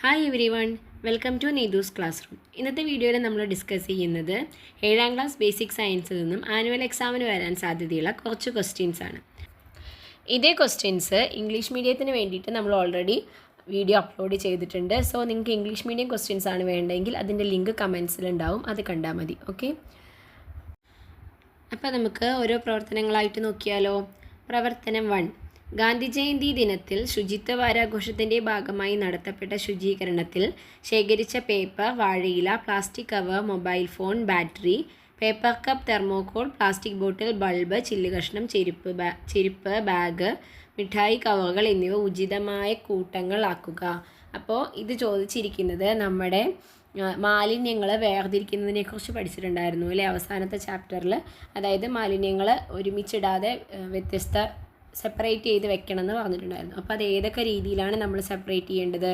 Hi everyone welcome to Neethu's classroom ഇന്നത്തെ വീഡിയോയിൽ നമ്മൾ ഡിസ്കസ് ചെയ്യുന്നത് ഏഴാം ക്ലാസ് ബേസിക് സയൻസിൽ നിന്നും ആനുവൽ എക്സാമിന് വരാൻ സാധ്യതയുള്ള കുറച്ച് ക്വസ്റ്റ്യൻസ് ആണ്. ഇതേ ക്വസ്റ്റ്യൻസ് ഇംഗ്ലീഷ് മീഡിയത്തിന് വേണ്ടിയിട്ട് നമ്മൾ ഓൾറെഡി വീഡിയോ അപ്ലോഡ് ചെയ്തിട്ടുണ്ട്. സോ നിങ്ങൾക്ക് ഇംഗ്ലീഷ് മീഡിയം ക്വസ്റ്റ്യൻസ് ആണ് വേണ്ടതെങ്കിൽ അതിന്റെ ലിങ്ക് കമൻസിൽ ഉണ്ടാവും അത് കണ്ടാൽ മതി. ഓക്കെ അപ്പോൾ നമുക്ക് ഓരോ പ്രവർത്തനങ്ങളായിട്ട് നോക്കിയാലോ? പ്രവർത്തനം വൺ ഗാന്ധി ജയന്തി ദിനത്തിൽ ശുചിത്വ വാരാഘോഷത്തിന്റെ ഭാഗമായി നടത്തപ്പെട്ട ശുചീകരണത്തിൽ ശേഖരിച്ച പേപ്പർ വാഴയില plastic cover mobile phone battery paper cup thermocol plastic bottle bulb ചില്ല് കഷ്ണം ചെരുപ്പ് ബാ ചെരുപ്പ് ബാഗ് മിഠായി കവറുകൾ എന്നിവ ഉചിതമായ കൂട്ടങ്ങളാക്കുക അപ്പോൾ ഇത് ചോദിച്ചിരിക്കുന്നത് നമ്മുടെ മാലിന്യങ്ങൾ വേർതിരിക്കുന്നതിനെ കുറിച്ച് പഠിച്ചിട്ടുണ്ടായിരുന്നു അല്ലേ? അവസാനത്തെ ചാപ്റ്ററിൽ അതായത് മാലിന്യങ്ങൾ ഒരുമിച്ചിടാതെ വ്യത്യസ്ത സെപ്പറേറ്റ് ചെയ്ത് വെക്കണം എന്ന് പറഞ്ഞിട്ടുണ്ടായിരുന്നു. അപ്പോൾ അത് ഏതൊക്കെ രീതിയിലാണ് നമ്മൾ സെപ്പറേറ്റ് ചെയ്യേണ്ടത്?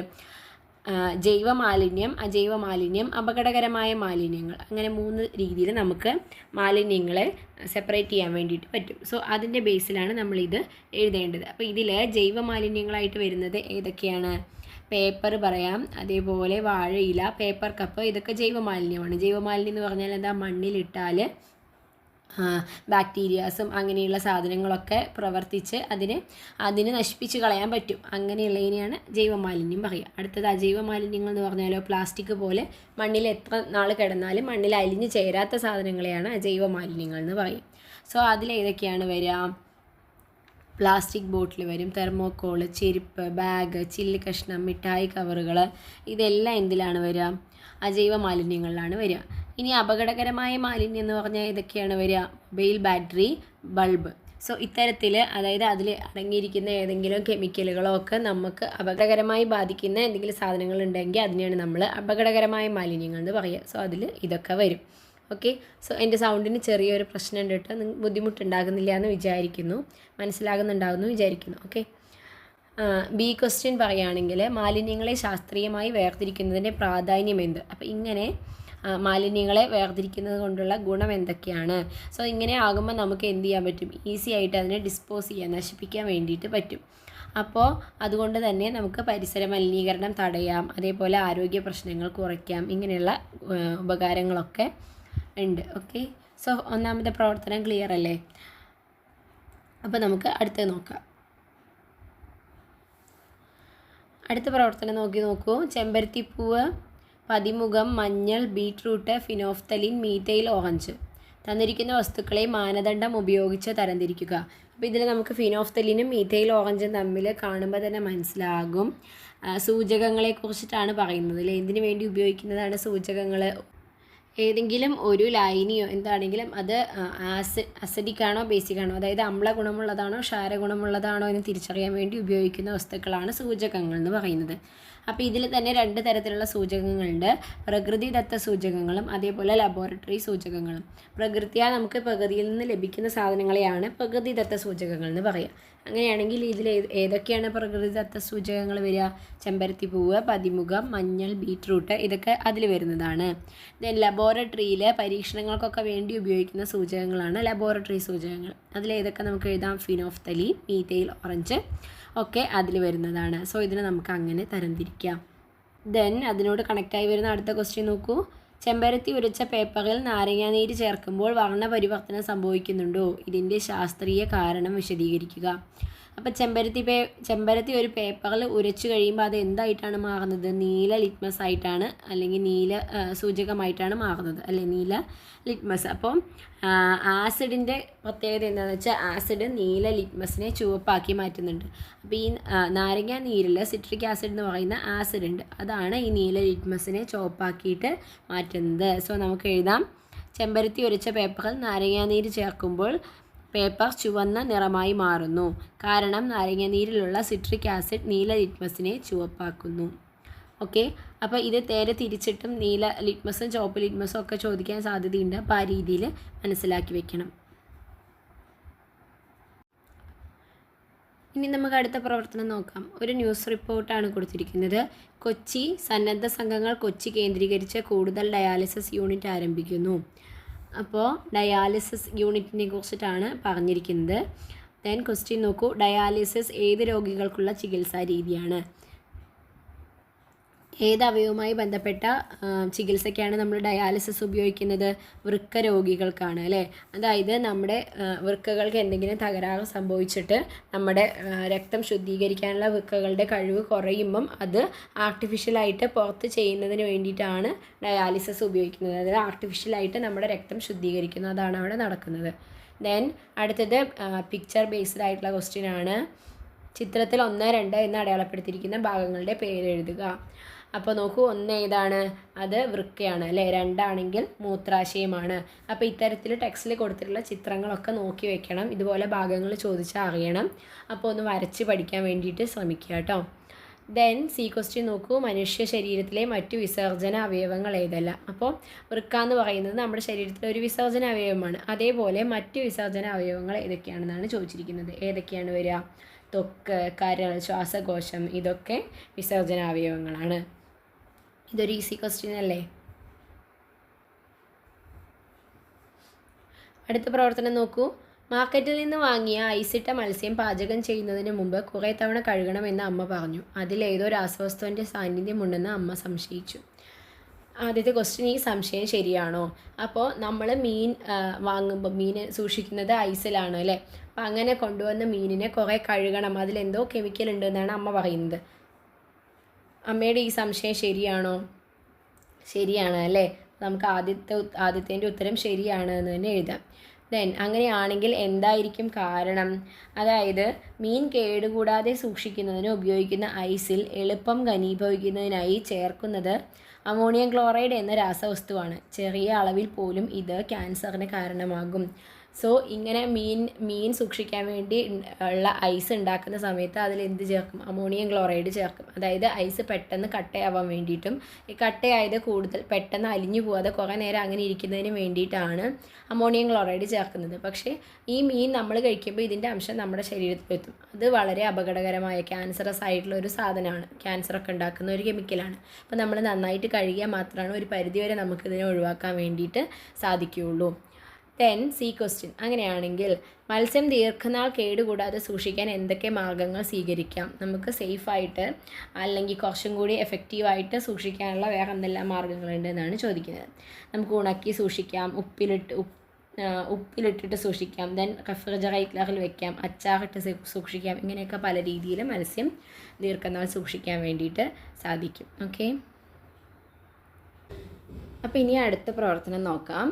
ജൈവ മാലിന്യം അജൈവ മാലിന്യം അപകടകരമായ മാലിന്യങ്ങൾ. അങ്ങനെ മൂന്ന് രീതിയിൽ നമുക്ക് മാലിന്യങ്ങളെ സെപ്പറേറ്റ് ചെയ്യാൻ വേണ്ടിയിട്ട് പറ്റും. സോ അതിന്റെ ബേസിലാണ് നമ്മളിത് എഴുതേണ്ടത്. അപ്പോൾ ഇതിൽ ജൈവ മാലിന്യങ്ങളായിട്ട് വരുന്നത് ഏതൊക്കെയാണ്? പേപ്പർ പറയാം അതേപോലെ വാഴയില പേപ്പർ കപ്പ് ഇതൊക്കെ ജൈവ മാലിന്യമാണ്. ജൈവ മാലിന്യം എന്ന് പറഞ്ഞാൽ എന്താ? മണ്ണിലിട്ടാൽ ബാക്ടീരിയാസും അങ്ങനെയുള്ള സാധനങ്ങളൊക്കെ പ്രവർത്തിച്ച് അതിന് അതിനെ നശിപ്പിച്ച് കളയാൻ പറ്റും. അങ്ങനെയുള്ളതിനെയാണ് ജൈവമാലിന്യം പറയുക. അടുത്തത് അജൈവ മാലിന്യങ്ങൾ എന്ന് പറഞ്ഞാലോ പ്ലാസ്റ്റിക് പോലെ മണ്ണിൽ എത്ര നാൾ കിടന്നാലും മണ്ണിൽ അലിഞ്ഞു ചേരാത്ത സാധനങ്ങളെയാണ് അജൈവ മാലിന്യങ്ങൾ എന്ന് പറയും. സോ അതിലേതൊക്കെയാണ് വരിക? പ്ലാസ്റ്റിക് ബോട്ടിൽ വരും തെർമോക്കോൾ ചെരുപ്പ് ബാഗ് ചില്ല് കഷ്ണം മിഠായി കവറുകൾ ഇതെല്ലാം എന്തിലാണ് വരിക? അജൈവ മാലിന്യങ്ങളിലാണ് വരിക. ഇനി അപകടകരമായ മാലിന്യം എന്ന് പറഞ്ഞാൽ ഇതൊക്കെയാണ് വരിക. Mobile battery bulb. സോ ഇത്തരത്തിൽ അതായത് അതിൽ അടങ്ങിയിരിക്കുന്ന ഏതെങ്കിലും കെമിക്കലുകളോ ഒക്കെ നമുക്ക് അപകടകരമായി ബാധിക്കുന്ന എന്തെങ്കിലും സാധനങ്ങൾ ഉണ്ടെങ്കിൽ അതിനെയാണ് നമ്മൾ അപകടകരമായ മാലിന്യങ്ങൾ എന്ന് പറയുക. സോ അതിൽ ഇതൊക്കെ വരും. ഓക്കെ സോ എന്റെ സൗണ്ടിന് ചെറിയൊരു പ്രശ്നം കേട്ടോ ബുദ്ധിമുട്ടുണ്ടാകുന്നില്ല എന്ന് വിചാരിക്കുന്നു. മനസ്സിലാകുന്നുണ്ടാകുന്നു വിചാരിക്കുന്നു. ഓക്കെ ബി ക്വസ്റ്റ്യൻ പറയുകയാണെങ്കിൽ മാലിന്യങ്ങളെ ശാസ്ത്രീയമായി വേർതിരിക്കുന്നതിന്റെ പ്രാധാന്യം എന്ത്? അപ്പോൾ ഇങ്ങനെ മാലിന്യങ്ങളെ വേർതിരിക്കുന്നത് കൊണ്ടുള്ള ഗുണം എന്തൊക്കെയാണ്? സോ ഇങ്ങനെ ആകുമ്പോൾ നമുക്ക് എന്ത് ചെയ്യാൻ പറ്റും? ഈസി ആയിട്ട് അതിനെ ഡിസ്പോസ് ചെയ്യാൻ നശിപ്പിക്കാൻ വേണ്ടിയിട്ട് പറ്റും. അപ്പോൾ അതുകൊണ്ട് തന്നെ നമുക്ക് പരിസര മലിനീകരണം തടയാം അതേപോലെ ആരോഗ്യ പ്രശ്നങ്ങൾ കുറയ്ക്കാം ഇങ്ങനെയുള്ള ഉപകാരങ്ങളൊക്കെ ഉണ്ട്. ഓക്കെ സോ ഒന്നാമത്തെ പ്രവർത്തനം ക്ലിയർ അല്ലേ? അപ്പോൾ നമുക്ക് അടുത്തത് നോക്കാം. അടുത്ത പ്രവർത്തനം നോക്കി നോക്കൂ. ചെമ്പരത്തിപ്പൂവ് പതിമുഖം മഞ്ഞൾ ബീട്രൂട്ട് ഫിനോഫ്തലിൻ മീത്തയിൽ ഓറഞ്ച്. തന്നിരിക്കുന്ന വസ്തുക്കളെ മാനദണ്ഡം ഉപയോഗിച്ച് തരംതിരിക്കുക. അപ്പോൾ ഇതിൽ നമുക്ക് ഫിനോഫ്തലിനും മീത്തയിൽ ഓറഞ്ചും തമ്മിൽ കാണുമ്പോൾ തന്നെ മനസ്സിലാകും. സൂചകങ്ങളെക്കുറിച്ചിട്ടാണ് സൂചകങ്ങളെ കുറിച്ചിട്ടാണ് പറയുന്നത്. അല്ലേ? എന്തിനു വേണ്ടി ഉപയോഗിക്കുന്നതാണ് സൂചകങ്ങൾ ഏതെങ്കിലും ഒരു ലൈനിയോ എന്താണെങ്കിലും അത് ആസിഡ് അസഡിക് ആണോ ബേസിക് ആണോ അതായത് അമ്ല ഗുണമുള്ളതാണോ ക്ഷാര ഗുണമുള്ളതാണോ എന്ന് തിരിച്ചറിയാൻ വേണ്ടി ഉപയോഗിക്കുന്ന വസ്തുക്കളാണ് സൂചകങ്ങൾ എന്ന് പറയുന്നത്. അപ്പോൾ ഇതിൽ തന്നെ രണ്ട് തരത്തിലുള്ള സൂചകങ്ങളുണ്ട്. പ്രകൃതിദത്ത സൂചകങ്ങളും അതേപോലെ ലബോറട്ടറി സൂചകങ്ങളും. പ്രകൃതിയാ നമുക്ക് പ്രകൃതിയിൽ നിന്ന് ലഭിക്കുന്ന സാധനങ്ങളെയാണ് പ്രകൃതിദത്ത സൂചകങ്ങൾ എന്ന് പറയുക അങ്ങനെയാണെങ്കിൽ ഇതിൽ ഏതൊക്കെയാണ് പ്രകൃതിദത്ത സൂചകങ്ങൾ വരിക? ചെമ്പരത്തി പൂവ് പതിമുഖം മഞ്ഞൾ ബീട്രൂട്ട് ഇതൊക്കെ അതിൽ വരുന്നതാണ്. ദെൻ ലബോറട്ടറിയിൽ പരീക്ഷണങ്ങൾക്കൊക്കെ വേണ്ടി ഉപയോഗിക്കുന്ന സൂചകങ്ങളാണ് ലബോറട്ടറി സൂചകങ്ങൾ. അതിലേതൊക്കെ നമുക്ക് എഴുതാം? ഫിനോഫ്തലി മീത്തയിൽ ഓറഞ്ച് ഒക്കെ അതിൽ വരുന്നതാണ്. സോ ഇതിനെ നമുക്ക് അങ്ങനെ തരംതിരിക്കാം. ദെൻ അതിനോട് കണക്റ്റായി വരുന്ന അടുത്ത ക്വസ്റ്റ്യൻ നോക്കൂ. ചെമ്പരത്തി ഉരച്ച പേപ്പറിൽ നാരങ്ങാനീര് ചേർക്കുമ്പോൾ വർണപരിവർത്തനം സംഭവിക്കുന്നുണ്ടോ? ഇതിന്റെ ശാസ്ത്രീയ കാരണം വിശദീകരിക്കുക. അപ്പോൾ ചെമ്പരത്തി പേ ചെമ്പരത്തി ഒരു പേപ്പറിൽ ഉരച്ചു കഴിയുമ്പോൾ അത് എന്തായിട്ടാണ് മാറുന്നത്? നീല ലിറ്റ്മസ് ആയിട്ടാണ് അല്ലെങ്കിൽ നീല സൂചകമായിട്ടാണ് മാറുന്നത് അല്ലെ? നീല ലിറ്റ്മസ് അപ്പം ആസിഡിന്റെ പ്രത്യേകത എന്താണെന്ന് വെച്ചാൽ ആസിഡ് നീല ലിറ്റ്മസിനെ ചുവപ്പാക്കി മാറ്റുന്നുണ്ട്. അപ്പോൾ ഈ നാരങ്ങ നീരിൽ സിട്രിക് ആസിഡ് എന്ന് പറയുന്ന ആസിഡ് ഉണ്ട്. അതാണ് ഈ നീല ലിറ്റ്മസിനെ ചുവപ്പാക്കിയിട്ട് മാറ്റുന്നത്. സോ നമുക്ക് എഴുതാം. ചെമ്പരത്തി ഉരച്ച പേപ്പറിൽ നാരങ്ങാനീര് ചേർക്കുമ്പോൾ പേപ്പർ ചുവന്ന നിറമായി മാറുന്നു. കാരണം നാരങ്ങാനീരിലുള്ള സിട്രിക് ആസിഡ് നീല ലിറ്റ്മസിനെ ചുവപ്പാക്കുന്നു. ഓക്കെ? അപ്പോൾ ഇത് നേരെ തിരിച്ചിട്ടും നീല ലിറ്റ്മസും ചുവപ്പ് ലിറ്റ്മസും ഒക്കെ ചോദിക്കാൻ സാധ്യതയുണ്ട്. അപ്പോൾ ആ രീതിയിൽ മനസ്സിലാക്കി വെക്കണം. ഇനി നമുക്ക് അടുത്ത പ്രവർത്തനം നോക്കാം. ഒരു ന്യൂസ് റിപ്പോർട്ടാണ് കൊടുത്തിരിക്കുന്നത്. കൊച്ചി സന്നദ്ധ സംഘങ്ങൾ കൊച്ചി കേന്ദ്രീകരിച്ച് കൂടുതൽ ഡയാലിസിസ് യൂണിറ്റ് ആരംഭിക്കുന്നു. അപ്പോൾ ഡയാലിസിസ് യൂണിറ്റിനെ കുറിച്ചിട്ടാണ് പറഞ്ഞിരിക്കുന്നത്. ദെൻ ക്വസ്റ്റ്യൻ നോക്കൂ. ഡയാലിസിസ് ഏത് രോഗികൾക്കുള്ള ചികിത്സാ രീതിയാണ്? ഏത് അവയവുമായി ബന്ധപ്പെട്ട ചികിത്സയ്ക്കാണ് നമ്മൾ ഡയാലിസിസ് ഉപയോഗിക്കുന്നത് വൃക്ക രോഗികൾക്കാണ് അല്ലേ? അതായത് നമ്മുടെ വൃക്കകൾക്ക് എന്തെങ്കിലും തകരാറ് സംഭവിച്ചിട്ട് നമ്മുടെ രക്തം ശുദ്ധീകരിക്കാനുള്ള വൃക്കകളുടെ കഴിവ് കുറയുമ്പം അത് ആർട്ടിഫിഷ്യലായിട്ട് പുറത്ത് ചെയ്യുന്നതിന് വേണ്ടിയിട്ടാണ് ഡയാലിസിസ് ഉപയോഗിക്കുന്നത്. അതായത് ആർട്ടിഫിഷ്യലായിട്ട് നമ്മുടെ രക്തം ശുദ്ധീകരിക്കുന്നു. അതാണ് അവിടെ നടക്കുന്നത്. ദെൻ അടുത്തത് പിക്ചർ ബേസ്ഡ് ആയിട്ടുള്ള ക്വസ്റ്റ്യൻ ആണ്. ചിത്രത്തിൽ ഒന്ന് രണ്ട് എന്ന് അടയാളപ്പെടുത്തിയിരിക്കുന്ന ഭാഗങ്ങളുടെ പേര് എഴുതുക. അപ്പോൾ നോക്കൂ ഒന്ന് ഏതാണ്? അത് വൃക്കയാണ് അല്ലേ? രണ്ടാണെങ്കിൽ മൂത്രാശയമാണ്. അപ്പോൾ ഇത്തരത്തിൽ ടെക്സ്റ്റിൽ കൊടുത്തിട്ടുള്ള ചിത്രങ്ങളൊക്കെ നോക്കി വെക്കണം. ഇതുപോലെ ഭാഗങ്ങൾ ചോദിച്ചാൽ അറിയണം. അപ്പോൾ ഒന്ന് വരച്ച് പഠിക്കാൻ വേണ്ടിയിട്ട് ശ്രമിക്കുക കേട്ടോ. ദെൻ സി ക്വസ്റ്റ്യൻ നോക്കൂ. മനുഷ്യ ശരീരത്തിലെ മറ്റു വിസർജന അവയവങ്ങൾ ഏതെല്ലാം? അപ്പോൾ വൃക്ക എന്ന് പറയുന്നത് നമ്മുടെ ശരീരത്തിലെ ഒരു വിസർജന അവയവമാണ്. അതേപോലെ മറ്റു വിസർജന അവയവങ്ങൾ ഏതൊക്കെയാണെന്നാണ് ചോദിച്ചിരിക്കുന്നത്. ഏതൊക്കെയാണ് വരിക? ത്വക്ക് കരൾ ശ്വാസകോശം ഇതൊക്കെ വിസർജന അവയവങ്ങളാണ്. ഇതൊരു ഈസി ക്വസ്റ്റ്യൻ അല്ലേ? അടുത്ത പ്രവർത്തനം നോക്കൂ. മാർക്കറ്റിൽ നിന്ന് വാങ്ങിയ ഐസിട്ട മത്സ്യം പാചകം ചെയ്യുന്നതിന് മുമ്പ് കുറേ തവണ കഴുകണമെന്ന് അമ്മ പറഞ്ഞു. അതിൽ അതിലേതോ രാസവസ്തുവിന്റെ സാന്നിധ്യമുണ്ടെന്ന് അമ്മ സംശയിച്ചു. ആദ്യത്തെ ക്വസ്റ്റ്യൻ ഈ സംശയം ശരിയാണോ? അപ്പോൾ നമ്മൾ മീൻ വാങ്ങുമ്പോൾ മീൻ സൂക്ഷിക്കുന്നത് ഐസിലാണ് അല്ലേ? അപ്പം അങ്ങനെ കൊണ്ടുവന്ന മീനിനെ കുറേ കഴുകണം. അതിലെന്തോ കെമിക്കൽ ഉണ്ടെന്നാണ് അമ്മ പറയുന്നത്. അമ്മയുടെ ഈ സംശയം ശരിയാണോ? ശരിയാണ് അല്ലേ? നമുക്ക് ആദ്യത്തെ ആദ്യത്തേന്റെ ഉത്തരം ശരിയാണ് എന്ന് തന്നെ എഴുതാം. ദെൻ അങ്ങനെയാണെങ്കിൽ എന്തായിരിക്കും കാരണം? അതായത് മീൻ കേടുകൂടാതെ സൂക്ഷിക്കുന്നതിന് ഉപയോഗിക്കുന്ന ഐസിൽ എളുപ്പം ഘനീഭവിക്കുന്നതിനായി ചേർക്കുന്നത് അമോണിയം ക്ലോറൈഡ് എന്ന രാസവസ്തുവാണ്. ചെറിയ അളവിൽ പോലും ഇത് ക്യാൻസറിന് കാരണമാകും. സോ ഇങ്ങനെ മീൻ മീൻ സൂക്ഷിക്കാൻ വേണ്ടി ഉള്ള ഐസ് ഉണ്ടാക്കുന്ന സമയത്ത് അതിൽ എന്ത് ചേർക്കും? അമോണിയം ക്ലോറൈഡ് ചേർക്കും. അതായത് ഐസ് പെട്ടെന്ന് കട്ടയാവാൻ വേണ്ടിയിട്ടും ഈ കട്ടയായത് കൂടുതൽ പെട്ടെന്ന് അലിഞ്ഞു പോവാതെ കുറേ നേരം അങ്ങനെ ഇരിക്കുന്നതിന് വേണ്ടിയിട്ടാണ് അമോണിയം ക്ലോറൈഡ് ചേർക്കുന്നത്. പക്ഷേ ഈ മീൻ നമ്മൾ കഴിക്കുമ്പോൾ ഇതിന്റെ അംശം നമ്മുടെ ശരീരത്തിൽ ശരീരത്തിലെത്തും അത് വളരെ അപകടകരമായ ക്യാൻസറസ് ആയിട്ടുള്ള ഒരു സാധനമാണ്. ക്യാൻസറൊക്കെ ഉണ്ടാക്കുന്ന ഒരു കെമിക്കലാണ് അപ്പോൾ നമ്മൾ നന്നായിട്ട് കഴുകിയാൽ മാത്രമാണ് ഒരു പരിധിവരെ നമുക്കിതിനെ ഒഴിവാക്കാൻ വേണ്ടിയിട്ട് സാധിക്കുകയുള്ളൂ. ദെൻ സി ക്വസ്റ്റ്യൻ അങ്ങനെയാണെങ്കിൽ മത്സ്യം ദീർഘനാൾ കേടുകൂടാതെ സൂക്ഷിക്കാൻ എന്തൊക്കെ മാർഗങ്ങൾ സ്വീകരിക്കാം? നമുക്ക് സേഫായിട്ട് അല്ലെങ്കിൽ കുറച്ചും കൂടി എഫക്റ്റീവായിട്ട് സൂക്ഷിക്കാനുള്ള വേറെ എന്തെല്ലാം മാർഗങ്ങളുണ്ട് എന്നാണ് ചോദിക്കുന്നത്. നമുക്ക് ഉണക്കി സൂക്ഷിക്കാം ഉപ്പിലിട്ട് ഉപ്പിലിട്ടിട്ട് സൂക്ഷിക്കാം. ദെൻ റെഫ്രിജറേറ്ററിൽ വെക്കാം അച്ചാറിട്ട് സൂക്ഷിക്കാം. ഇങ്ങനെയൊക്കെ പല രീതിയിൽ മത്സ്യം ദീർഘനാൾ സൂക്ഷിക്കാൻ വേണ്ടിയിട്ട് സാധിക്കും. ഓക്കെ അപ്പോൾ ഇനി അടുത്ത പ്രവർത്തനം നോക്കാം.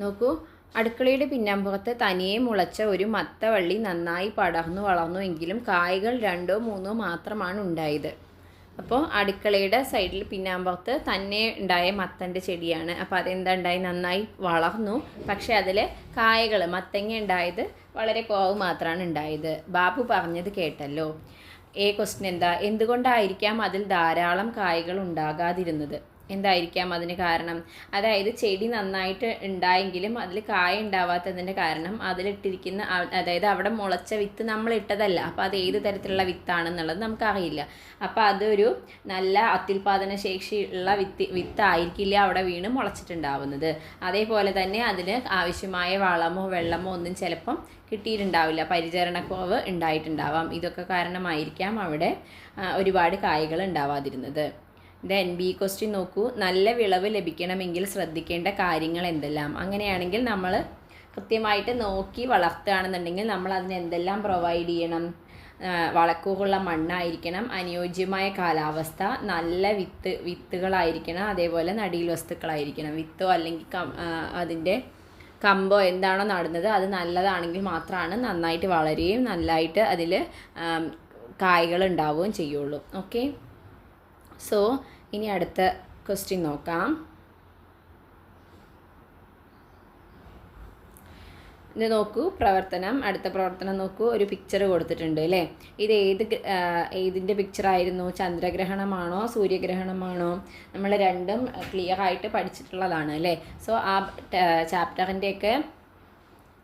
നോക്കൂ. അടുക്കളയുടെ പിന്നാമ്പുറത്ത് തനിയെ മുളച്ച ഒരു മത്തവള്ളി നന്നായി പടർന്നു വളർന്നു എങ്കിലും കായകൾ രണ്ടോ മൂന്നോ മാത്രമാണ് ഉണ്ടായത്. അപ്പോൾ അടുക്കളയുടെ സൈഡിൽ പിന്നാമ്പുറത്ത് തന്നെ ഉണ്ടായ മത്തന്റെ ചെടിയാണ്. അപ്പോൾ അതെന്താ ഉണ്ടായി? നന്നായി വളർന്നു. പക്ഷേ അതിൽ കായകൾ മത്തങ്ങ ഉണ്ടായത് വളരെ കുറവ് മാത്രമാണ് ഉണ്ടായത്. ബാബു പറഞ്ഞത് കേട്ടല്ലോ. ഏ ക്വസ്റ്റ്യൻ എന്താ? എന്തുകൊണ്ടായിരിക്കാം അതിൽ ധാരാളം കായകൾ ഉണ്ടാകാതിരുന്നത്? എന്തായിരിക്കാം അതിന് കാരണം? അതായത് ചെടി നന്നായിട്ട് ഉണ്ടായെങ്കിലും അതിൽ കായ ഉണ്ടാവാത്തതിന്റെ കാരണം അതിലിട്ടിരിക്കുന്ന അതായത് അവിടെ മുളച്ച വിത്ത് നമ്മൾ ഇട്ടതല്ല അപ്പോൾ അത് ഏത് തരത്തിലുള്ള വിത്താണെന്നുള്ളത് നമുക്കറിയില്ല. അപ്പോൾ അതൊരു നല്ല അത്യുൽപാദന ശേഷിയുള്ള വിത്ത് വിത്തായിരിക്കില്ല അവിടെ വീണ് മുളച്ചിട്ടുണ്ടാവുന്നത്. അതേപോലെ തന്നെ അതിന് ആവശ്യമായ വളമോ വെള്ളമോ ഒന്നും ചിലപ്പം കിട്ടിയിട്ടുണ്ടാവില്ല. പരിചരണക്കുറവ് ഉണ്ടായിട്ടുണ്ടാവാം. ഇതൊക്കെ കാരണമായിരിക്കാം അവിടെ ഒരുപാട് കായകൾ ഉണ്ടാവാതിരുന്നത്. ദെൻ ബി ക്വസ്റ്റ്യൻ നോക്കൂ. നല്ല വിളവ് ലഭിക്കണമെങ്കിൽ ശ്രദ്ധിക്കേണ്ട കാര്യങ്ങൾ എന്തെല്ലാം? അങ്ങനെയാണെങ്കിൽ നമ്മൾ കൃത്യമായിട്ട് നോക്കി വളർത്തുകയാണെന്നുണ്ടെങ്കിൽ നമ്മൾ അതിന് എന്തെല്ലാം പ്രൊവൈഡ് ചെയ്യണം? വളക്കൂറുള്ള മണ്ണായിരിക്കണം അനുയോജ്യമായ കാലാവസ്ഥ നല്ല വിത്ത് വിത്തുകളായിരിക്കണം അതേപോലെ നടീൽ വസ്തുക്കളായിരിക്കണം. വിത്തോ അല്ലെങ്കിൽ കം- അതിന്റെ കമ്പോ എന്താണോ നടുന്നത് അത് നല്ലതാണെങ്കിൽ മാത്രമാണ് നന്നായിട്ട് വളരുകയും നന്നായിട്ട് അതിൽ കായ്കൾ ഉണ്ടാവുകയും ചെയ്യുള്ളൂ. ഓക്കെ സോ ഇനി അടുത്ത ക്വസ്റ്റ്യൻ നോക്കാം. ഇത് നോക്കൂ പ്രവർത്തനം അടുത്ത പ്രവർത്തനം നോക്കൂ. ഒരു പിക്ചർ കൊടുത്തിട്ടുണ്ട് അല്ലേ? ഇത് ഏത് ഏതിന്റെ പിക്ചറായിരുന്നു ചന്ദ്രഗ്രഹണമാണോ സൂര്യഗ്രഹണമാണോ? നമ്മൾ രണ്ടും ക്ലിയർ ആയിട്ട് പഠിച്ചിട്ടുള്ളതാണ് അല്ലേ? സോ ആ ചാപ്റ്ററിന്റെയൊക്കെ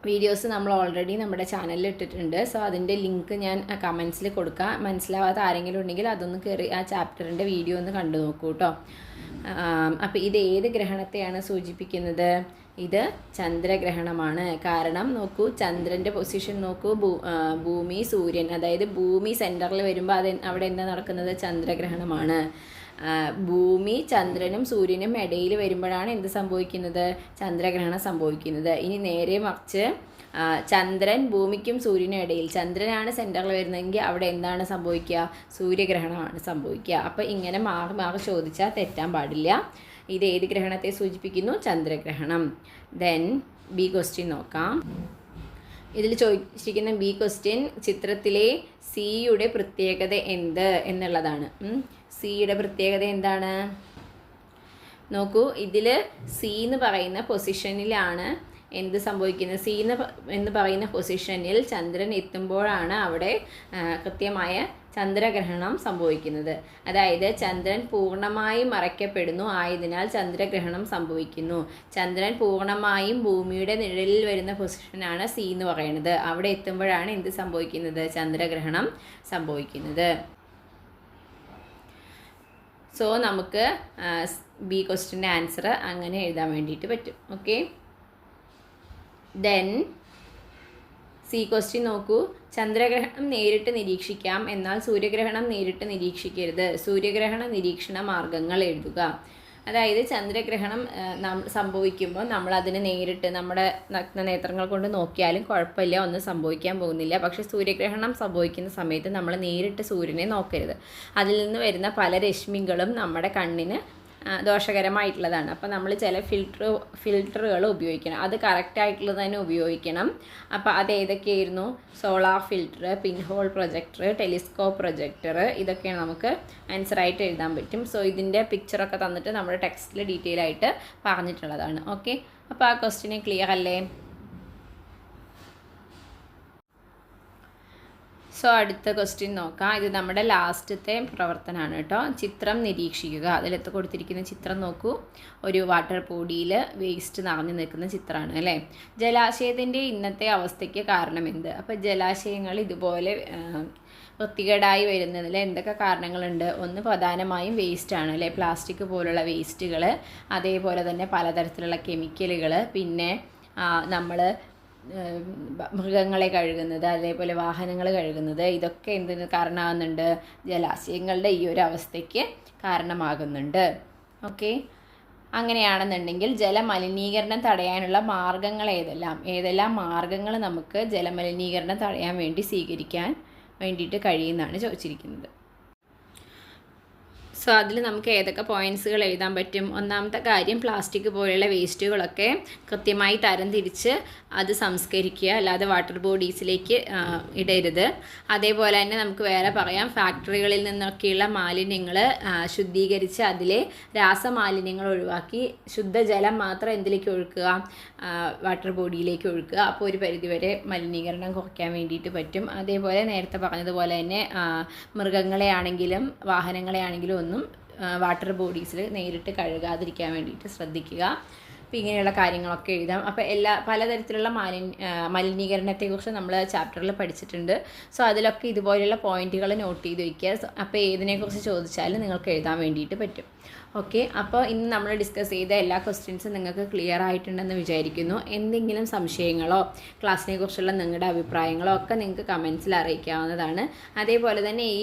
വീഡിയോസ് നമ്മൾ ഓൾറെഡി നമ്മുടെ ചാനലിൽ ഇട്ടിട്ടുണ്ട്. സോ അതിന്റെ ലിങ്ക് ഞാൻ കമൻസിൽ കൊടുക്കാം. മനസ്സിലാവാത്ത ആരെങ്കിലും ഉണ്ടെങ്കിൽ അതൊന്ന് കയറി ആ ചാപ്റ്ററിന്റെ വീഡിയോ ഒന്ന് കണ്ടു നോക്കൂ കേട്ടോ അപ്പോൾ ഇത് ഏത് ഗ്രഹണത്തെയാണ് സൂചിപ്പിക്കുന്നത്? ഇത് ചന്ദ്രഗ്രഹണമാണ്. കാരണം നോക്കൂ ചന്ദ്രന്റെ പൊസിഷൻ നോക്കൂ. ഭൂമി സൂര്യൻ അതായത് ഭൂമി സെന്ററിൽ വരുമ്പോൾ അത് അവിടെ എന്താ നടക്കുന്നത്? ചന്ദ്രഗ്രഹണമാണ്. ഭൂമി ചന്ദ്രനും സൂര്യനും ഇടയിൽ വരുമ്പോഴാണ് എന്ത് സംഭവിക്കുന്നത്? ചന്ദ്രഗ്രഹണം സംഭവിക്കുന്നത്. ഇനി നേരെ മറിച്ച് ചന്ദ്രൻ ഭൂമിക്കും സൂര്യനും ഇടയിൽ. ചന്ദ്രനാണ് സെന്ററിൽ വരുന്നതെങ്കിൽ അവിടെ എന്താണ് സംഭവിക്കുക? സൂര്യഗ്രഹണമാണ് സംഭവിക്കുക. അപ്പോൾ ഇങ്ങനെ മാറി മാറി ചോദിച്ചാൽ തെറ്റാൻ പാടില്ല. ഇത് ഏത് ഗ്രഹണത്തെ സൂചിപ്പിക്കുന്നു? ചന്ദ്രഗ്രഹണം. ദെൻ ബി ക്വസ്റ്റ്യൻ നോക്കാം. ഇതിൽ ചോദിച്ചിരിക്കുന്ന ബി ക്വസ്റ്റ്യൻ ചിത്രത്തിലെ സിയുടെ പ്രത്യേകത എന്ത് എന്നുള്ളതാണ്. സിയുടെ പ്രത്യേകത എന്താണ്? നോക്കൂ ഇതിൽ സി എന്ന് പറയുന്ന പൊസിഷനിലാണ് എന്ത് സംഭവിക്കുന്നത്. സി എന്ന് എന്ന് പറയുന്ന പൊസിഷനിൽ ചന്ദ്രൻ എത്തുമ്പോഴാണ് അവിടെ കൃത്യമായ ചന്ദ്രഗ്രഹണം സംഭവിക്കുന്നത്. അതായത് ചന്ദ്രൻ പൂർണമായും മറയ്ക്കപ്പെടുന്നു. ആയതിനാൽ ചന്ദ്രഗ്രഹണം സംഭവിക്കുന്നു. ചന്ദ്രൻ പൂർണമായും ഭൂമിയുടെ നിഴലിൽ വരുന്ന പൊസിഷനാണ് സി എന്ന് പറയുന്നത്. അവിടെ എത്തുമ്പോഴാണ് എന്ത് സംഭവിക്കുന്നത്? ചന്ദ്രഗ്രഹണം സംഭവിക്കുന്നത്. സോ നമുക്ക് ബി ക്വസ്റ്റിന്റെ ആൻസർ അങ്ങനെ എഴുതാൻ വേണ്ടിയിട്ട് പറ്റും. ഓക്കെ ദെൻ സി ക്വസ്റ്റ്യൻ നോക്കൂ. ചന്ദ്രഗ്രഹണം നേരിട്ട് നിരീക്ഷിക്കാം. എന്നാൽ സൂര്യഗ്രഹണം നേരിട്ട് നിരീക്ഷിക്കരുത്. സൂര്യഗ്രഹണ നിരീക്ഷണ മാർഗങ്ങൾ എഴുതുക. അതായത് ചന്ദ്രഗ്രഹണം സംഭവിക്കുമ്പോൾ നമ്മൾ അതിനെ നേരിട്ട് നമ്മുടെ നഗ്നനേത്രങ്ങൾ കൊണ്ട് നോക്കിയാലും കുഴപ്പമില്ല ഒന്നും സംഭവിക്കാൻ പോകുന്നില്ല. പക്ഷെ സൂര്യഗ്രഹണം സംഭവിക്കുന്ന സമയത്ത് നമ്മൾ നേരിട്ട് സൂര്യനെ നോക്കരുത്. അതിൽ നിന്ന് വരുന്ന പല രശ്മികളും നമ്മുടെ കണ്ണിന് ദോഷകരമായിട്ടുള്ളതാണ്. അപ്പോൾ നമ്മൾ ചില ഫിൽട്ടർ ഫിൽറ്ററുകൾ ഉപയോഗിക്കണം. അത് കറക്റ്റായിട്ടുള്ളത് തന്നെ ഉപയോഗിക്കണം. അപ്പോൾ അത് ഏതൊക്കെയായിരുന്നു? Solar filter pinhole projector telescope projector ഇതൊക്കെയാണ് നമുക്ക് ആൻസറായിട്ട് എഴുതാൻ പറ്റും. സോ ഇതിന്റെ പിക്ചറൊക്കെ തന്നിട്ട് നമ്മുടെ ടെക്സ്റ്റിൽ ഡീറ്റെയിൽ ആയിട്ട് പറഞ്ഞിട്ടുള്ളതാണ്. ഓക്കെ അപ്പോൾ ആ ക്വസ്റ്റിന് ക്ലിയർ അല്ലേ? സോ അടുത്ത ക്വസ്റ്റ്യൻ നോക്കാം. ഇത് നമ്മുടെ ലാസ്റ്റത്തെ പ്രവർത്തനമാണ് കേട്ടോ. ചിത്രം നിരീക്ഷിക്കുക. അതിലെത്ത് കൊടുത്തിരിക്കുന്ന? ചിത്രം നോക്കൂ. ഒരു വാട്ടർ ബോഡിയിൽ വേസ്റ്റ് നിറഞ്ഞു നിൽക്കുന്ന ചിത്രമാണ് അല്ലേ? ജലാശയത്തിന്റെ ഇന്നത്തെ അവസ്ഥയ്ക്ക് കാരണം എന്ത്? അപ്പോൾ ജലാശയങ്ങൾ ഇതുപോലെ വൃത്തികേടായി വരുന്നതിൽ എന്തൊക്കെ കാരണങ്ങളുണ്ട്? ഒന്ന് പ്രധാനമായും വേസ്റ്റാണ് അല്ലേ? പ്ലാസ്റ്റിക് പോലുള്ള വേസ്റ്റുകൾ അതേപോലെ തന്നെ പലതരത്തിലുള്ള കെമിക്കലുകൾ പിന്നെ നമ്മൾ മൃഗങ്ങളെ കഴുകുന്നത് അതേപോലെ വാഹനങ്ങൾ കഴുകുന്നത് ഇതൊക്കെ എന്തിന് കാരണമാകുന്നുണ്ട്? ജലാശയങ്ങളുടെ ഈ ഒരു അവസ്ഥയ്ക്ക് കാരണമാകുന്നുണ്ട്. ഓക്കെ? അങ്ങനെയാണെന്നുണ്ടെങ്കിൽ ജലമലിനീകരണം തടയാനുള്ള മാർഗങ്ങൾ ഏതെല്ലാം? ഏതെല്ലാം മാർഗങ്ങൾ നമുക്ക് ജലമലിനീകരണം തടയാൻ വേണ്ടി സ്വീകരിക്കാൻ വേണ്ടിയിട്ട് കഴിയുമെന്നാണ് ചോദിച്ചിരിക്കുന്നത്. സോ അതിൽ നമുക്ക് ഏതൊക്കെ പോയിന്റ്സുകൾ എഴുതാൻ പറ്റും? ഒന്നാമത്തെ കാര്യം പ്ലാസ്റ്റിക് പോലെയുള്ള വേസ്റ്റുകളൊക്കെ കൃത്യമായി തരംതിരിച്ച് അത് സംസ്കരിക്കുക അല്ലാതെ വാട്ടർ ബോഡീസിലേക്ക് ഇടരുത്. അതേപോലെ തന്നെ നമുക്ക് വേറെ പറയാം ഫാക്ടറികളിൽ നിന്നൊക്കെയുള്ള മാലിന്യങ്ങൾ ശുദ്ധീകരിച്ച് അതിലെ രാസമാലിന്യങ്ങൾ ഒഴിവാക്കി ശുദ്ധജലം മാത്രം എന്തിലേക്ക് ഒഴുക്കുക? വാട്ടർ ബോഡിയിലേക്ക് ഒഴുക്കുക. അപ്പോൾ ഒരു പരിധിവരെ മലിനീകരണം കുറയ്ക്കാൻ വേണ്ടിയിട്ട് പറ്റും. അതേപോലെ നേരത്തെ പറഞ്ഞതുപോലെ തന്നെ മൃഗങ്ങളെ ആണെങ്കിലും വാഹനങ്ങളെ ആണെങ്കിലും ഒന്നും ആ, വാട്ടർ ബോഡീസിൽ നേരിട്ട് കഴുകാതിരിക്കാൻ വേണ്ടിയിട്ട് ശ്രദ്ധിക്കുക. അപ്പോൾ ഇങ്ങനെയുള്ള കാര്യങ്ങളൊക്കെ എഴുതാം. അപ്പോൾ എല്ലാ പലതരത്തിലുള്ള മാലിന്യ ആ, മലിനീകരണത്തെക്കുറിച്ച് നമ്മൾ ചാപ്റ്ററിൽ പഠിച്ചിട്ടുണ്ട്. സോ അതിലൊക്കെ ഇതുപോലെയുള്ള പോയിന്റുകൾ നോട്ട് ചെയ്ത് വയ്ക്കുക അപ്പോൾ ഏതിനെക്കുറിച്ച് ചോദിച്ചാലും നിങ്ങൾക്ക് എഴുതാൻ വേണ്ടിയിട്ട് പറ്റും. ഓക്കെ അപ്പോൾ ഇന്ന് നമ്മൾ ഡിസ്കസ് ചെയ്ത എല്ലാ ക്വസ്റ്റ്യൻസും നിങ്ങൾക്ക് ക്ലിയർ ആയിട്ടുണ്ടെന്ന് വിചാരിക്കുന്നു. എന്തെങ്കിലും സംശയങ്ങളോ ക്ലാസ്സിനെ കുറിച്ചുള്ള നിങ്ങളുടെ അഭിപ്രായങ്ങളോ ഒക്കെ നിങ്ങൾക്ക് കമൻസിൽ അറിയിക്കാവുന്നതാണ്. അതേപോലെ തന്നെ ഈ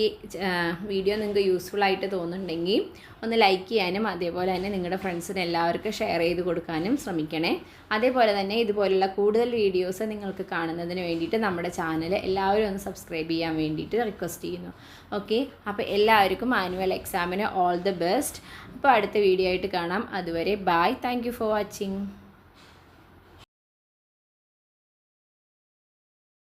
വീഡിയോ നിങ്ങൾക്ക് യൂസ്ഫുൾ ആയിട്ട് തോന്നുന്നുണ്ടെങ്കിൽ ഒന്ന് ലൈക്ക് ചെയ്യാനും അതേപോലെ തന്നെ നിങ്ങളുടെ ഫ്രണ്ട്സിന് എല്ലാവർക്കും ഷെയർ ചെയ്ത് കൊടുക്കാനും ശ്രമിക്കണേ. അതേപോലെ തന്നെ ഇതുപോലുള്ള കൂടുതൽ വീഡിയോസ് നിങ്ങൾക്ക് കാണുന്നതിന് വേണ്ടിയിട്ട് നമ്മുടെ ചാനൽ എല്ലാവരും ഒന്ന് സബ്സ്ക്രൈബ് ചെയ്യാൻ വേണ്ടിയിട്ട് റിക്വസ്റ്റ് ചെയ്യുന്നു. ഓക്കെ അപ്പോൾ എല്ലാവർക്കും ആനുവൽ എക്സാമിന് ഓൾ ദി ബെസ്റ്റ് അപ്പോൾ അടുത്ത വീഡിയോ ആയിട്ട് കാണാം. അതുവരെ ബായ് താങ്ക് ഫോർ വാച്ചിങ്